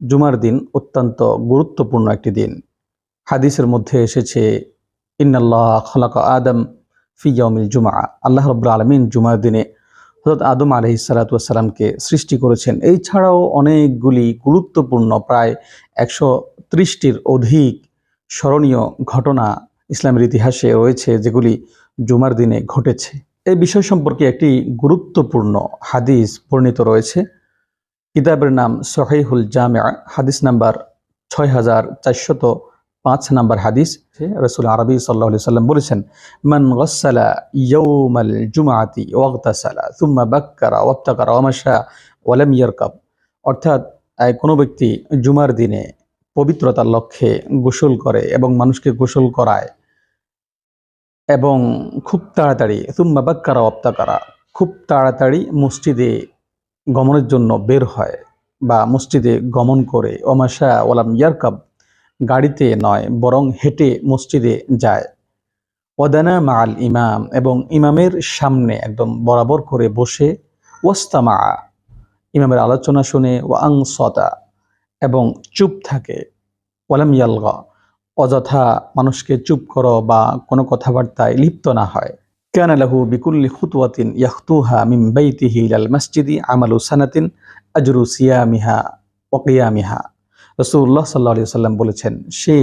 জুমার দিন অত্যন্ত গুরুত্বপূর্ণ একটি দিন। হাদিসের মধ্যে এসেছে, ইন্নাল্লাহ খলাক আদম ফিয়াউমিল জুমা আল্লাহ রব্বুল আলমিন জুমার দিনে হজরত আদম আলহি সালাতামকে সৃষ্টি করেছেন। এই ছাড়াও অনেকগুলি গুরুত্বপূর্ণ, প্রায় একশো ত্রিশটির অধিক স্মরণীয় ঘটনা ইসলামের ইতিহাসে রয়েছে, যেগুলি জুমার দিনে ঘটেছে। এই বিষয় সম্পর্কে একটি গুরুত্বপূর্ণ হাদিস বর্ণিত রয়েছে। কিতাবের নাম সহিহুল জামিয়া হাদিস নাম্বার ছয় হাজার চারশত পাঁচ নাম্বার হাদিস রসুল আরবি সাল্লাহ সাল্লাম বলেছেন, মান গসালা ইয়ৌমাল জুমাতি ওয়াগতাসালা তুম্মা বাক্কারা ওয়াক্তাকারা ওয়ামাশা ওয়ালাম ইয়ারকাব। অর্থাৎ কোনো ব্যক্তি জুমার দিনে পবিত্রতার লক্ষ্যে গোসল করে এবং মানুষকে গোসল করায় এবং খুব তাড়াতাড়ি তুম্মা বাক্কারা ওয়াক্তাকারা খুব তাড়াতাড়ি মসজিদে গমনের জন্য বের হয় বা মসজিদে গমন করে। ওমাশা ওলাম ইয়ারকাব গাড়িতে নয়, বরং হেঁটে মসজিদে যায়। ওদানা মাল ইমাম এবং ইমামের সামনে একদম বরাবর করে বসে। ওয়াস্তামা, ইমামের আলোচনা শুনে ও আংসতা এবং চুপ থাকে। ওয়ালাম ইয়ালগা, অযথা মানুষকে চুপ করো বা কোনো কথাবার্তায় লিপ্ত না হয়। كان له بكل خطوة يخطوها من بيته إلى المسجد عمل سنة أجر صيامها وقيامها রসুল্লাহ সাল্লাহ আলি সাল্লাম বলেছেন সে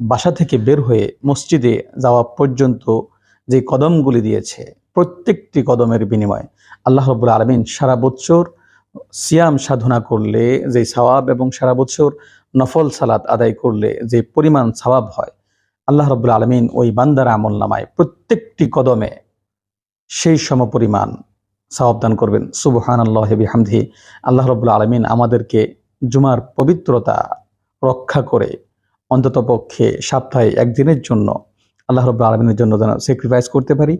বাসা থেকে বের হয়ে মসজিদে যাওয়া পর্যন্ত যে কদমগুলি দিয়েছে প্রত্যেকটি কদমের বিনিময়ে আল্লাহ রবুল আলমিন সারা বছর সিয়াম সাধনা করলে যে সওয়াব এবং সারা বছর নফল সালাত আদায় করলে যে পরিমাণ সওয়াব হয় আল্লাহ রবুল আলমিন ওই বান্দার আমল নামায় প্রত্যেকটি কদমে সেই সমপরিমাণ সওয়াব দান করবেন। সুবহান আল্লাহ হামদি আল্লাহ রবুল আলমিন আমাদেরকে জুমার পবিত্রতা রক্ষা করে অন্ততপক্ষে সপ্তাহে একদিনের জন্য আল্লাহ রব আলমিনের জন্য যেন স্যাক্রিফাইস করতে পারি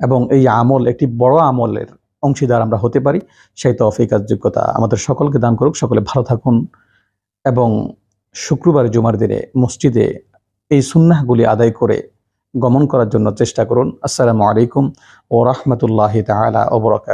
এবং এই আমল একটি বড় আমলের অংশীদার আমরা হতে পারি। সেই তফিকার যোগ্যতা আমাদের সকলকে দান করুক। সকলে ভালো থাকুন এবং শুক্রবার জুমার দিনে মসজিদে এই সুন্নাহগুলি আদায় করে গমন করার জন্য চেষ্টা করুন। আসসালামু আলাইকুম ও রহমতুল্লাহ তালা ওবরাকাত